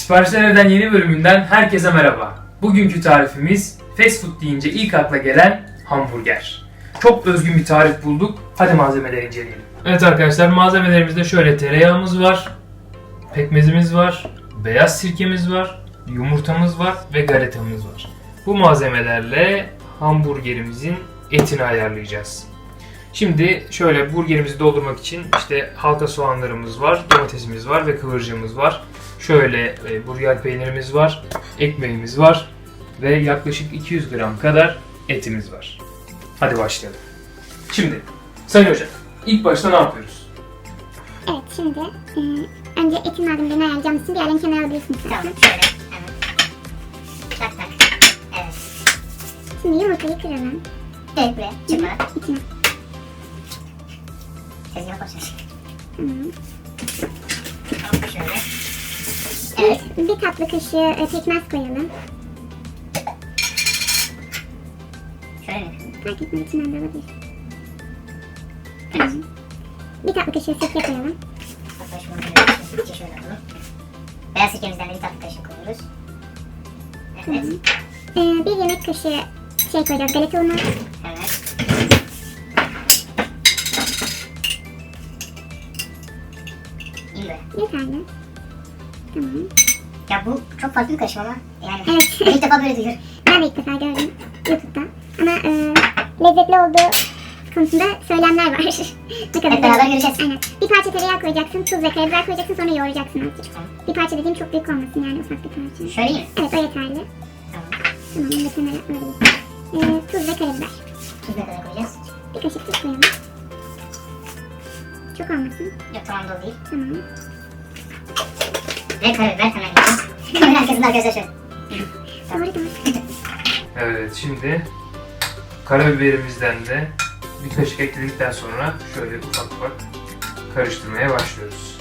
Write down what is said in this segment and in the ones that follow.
Siparişler Evden yeni bölümünden herkese merhaba. Bugünkü tarifimiz fast food deyince ilk akla gelen hamburger. Çok özgün bir tarif bulduk. Hadi malzemeleri inceleyelim. Evet arkadaşlar malzemelerimizde şöyle tereyağımız var, pekmezimiz var, beyaz sirkemiz var, yumurtamız var ve galetamız var. Bu malzemelerle hamburgerimizin etini ayarlayacağız. Şimdi şöyle burgerimizi doldurmak için işte halka soğanlarımız var, domatesimiz var ve kıvırcığımız var. Şöyle e, burger peynirimiz var, ekmeğimiz var ve yaklaşık 200 gram kadar etimiz var. Hadi başlayalım. Şimdi Sayın Hocam ilk başta ne yapıyoruz? Evet şimdi e, önce etin malzemelerini ayarlayacağım için bir yerden kenara alabilirsiniz. Tamam şöyle hemen. Tak tak. Evet. Şimdi yumurtayı kıralım. Evet buraya çıkma. İçine. Tezgahı koşar. Tamam. Tamam şöyle. Evet. Bir tatlı kaşığı e, pekmez koyalım. Şöyle mi? Fark etmez içinden de alabilir. Tamam. Bir tatlı kaşığı sirke koyalım. Hatta şöyle. Beyaz sirkemizden de bir tatlı kaşık koyuyoruz. Evet. E, bir yemek kaşığı şey koyacağız galeta unu. Evet. İyi. Yeterli. Tamam. Ya bu çok farklı bir karışım ama yani Evet. ilk defa böyle duyuyorum. Ben de ilk defa gördüm YouTube'da. Ama e, lezzetli olduğu konusunda söylemler var. ne kadar Hep beraber göreceğiz. Aynen. Bir parça tereyağı koyacaksın, tuz ve karabiber koyacaksın sonra yoğuracaksın azıcık. Tamam. Bir parça dediğim çok büyük olmasın yani ufak bir parça. Şöyle mi? Evet o yeterli. Tamam. Tamam onu da kenara alabiliriz. Ee, tuz ve karabiber. Tuz ne kadar koyacağız? Bir kaşık tuz koyalım. Çok olmasın. Yok tamam o değil. Tamam. Ve karabiber. Hemen arkasında arkadaşlar şöyle. Evet şimdi karabiberimizden de bir kaşık ekledikten sonra şöyle ufak ufak karıştırmaya başlıyoruz.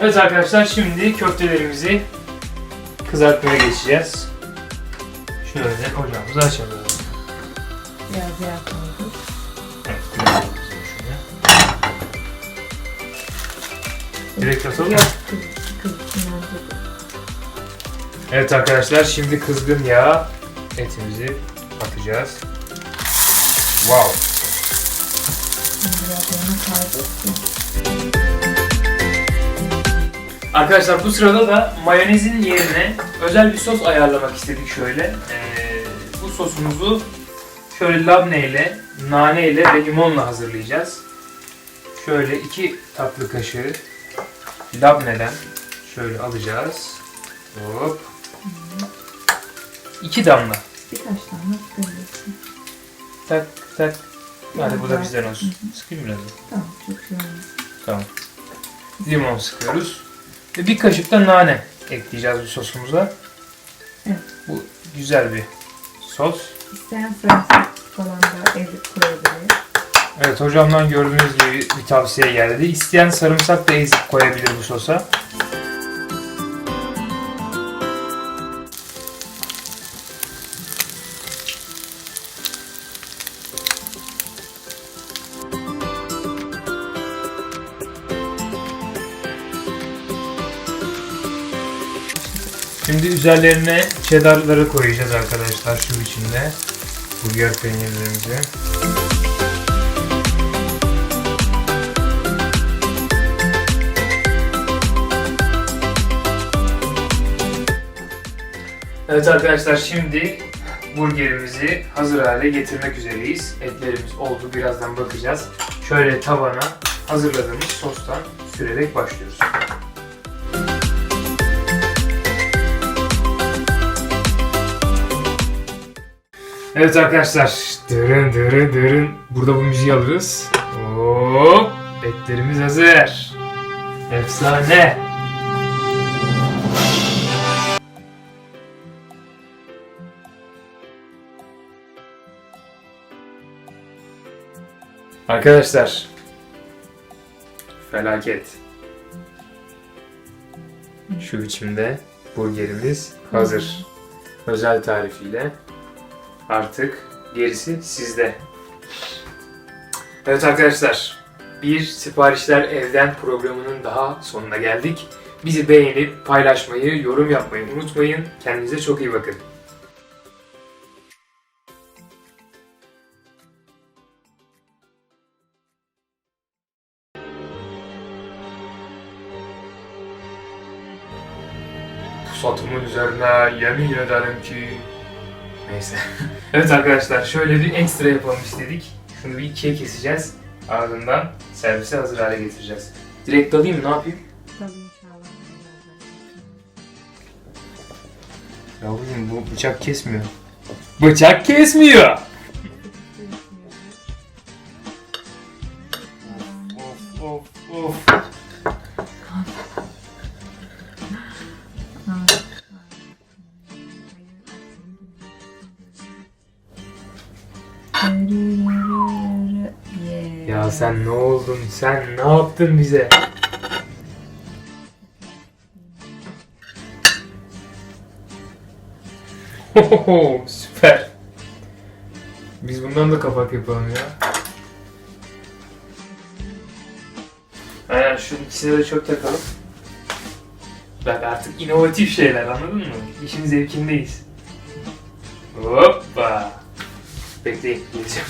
Evet arkadaşlar şimdi köftelerimizi kızartmaya geçeceğiz. Şöyle ocağımızı açalım. Biraz yağ koyduk. Evet, biraz atalım şöyle. Direkt atalım mı? Evet arkadaşlar şimdi kızgın yağ etimizi atacağız. Wow. Biraz yanına kaybetsin. Arkadaşlar bu sırada da mayonezin yerine özel bir sos ayarlamak istedik şöyle. Ee, bu sosumuzu şöyle labne ile, nane ile ve limonla hazırlayacağız. Şöyle iki tatlı kaşığı labneden şöyle alacağız. Hop. İki damla. Birkaç sıkabilirsin. Tak tak. Hadi bu da bizden olsun. Sıkayım biraz. Tamam çok şey olmaz. Tamam. Limon sıkıyoruz. Ve bir kaşık da nane ekleyeceğiz bu sosumuza. Bu güzel bir sos. İsteyen sarımsak falan da ezip koyabilir. Evet hocamdan gördüğünüz gibi bir tavsiye geldi. İsteyen sarımsak da ezip koyabilir bu sosa. Şimdi üzerlerine cheddarları koyacağız arkadaşlar şu içinde. Burger peynirlerimizi. Evet arkadaşlar şimdi burgerimizi hazır hale getirmek üzereyiz. Etlerimiz oldu birazdan bakacağız. Şöyle tavana hazırladığımız sostan sürerek başlıyoruz. Evet arkadaşlar. Dırın dırın dırın. Burada bu müziği alırız. Hop. Etlerimiz hazır. Efsane. Arkadaşlar. Felaket. Şu biçimde burgerimiz hazır. özel tarifiyle. Artık gerisi sizde. Evet arkadaşlar, bir siparişler evden programının daha sonuna geldik. Bizi beğenip paylaşmayı, yorum yapmayı unutmayın. Kendinize çok iyi bakın. Pusatımın üzerine yemin ederim ki... Neyse. evet arkadaşlar şöyle bir ekstra yapalım istedik. Şunu bir ikiye keseceğiz. Ardından servise hazır hale getireceğiz. Direkt alayım mı ne yapayım? Yavrum bu bıçak kesmiyor. Bıçak kesmiyor! Sen ne oldun? Sen ne yaptın bize? Hohoho, süper. Biz bundan da kapak yapalım ya. Aynen şu ikisine de çöp takalım. Bak artık inovatif şeyler anladın mı? İşin zevkindeyiz. Hoppa. Bekleyin geleceğim.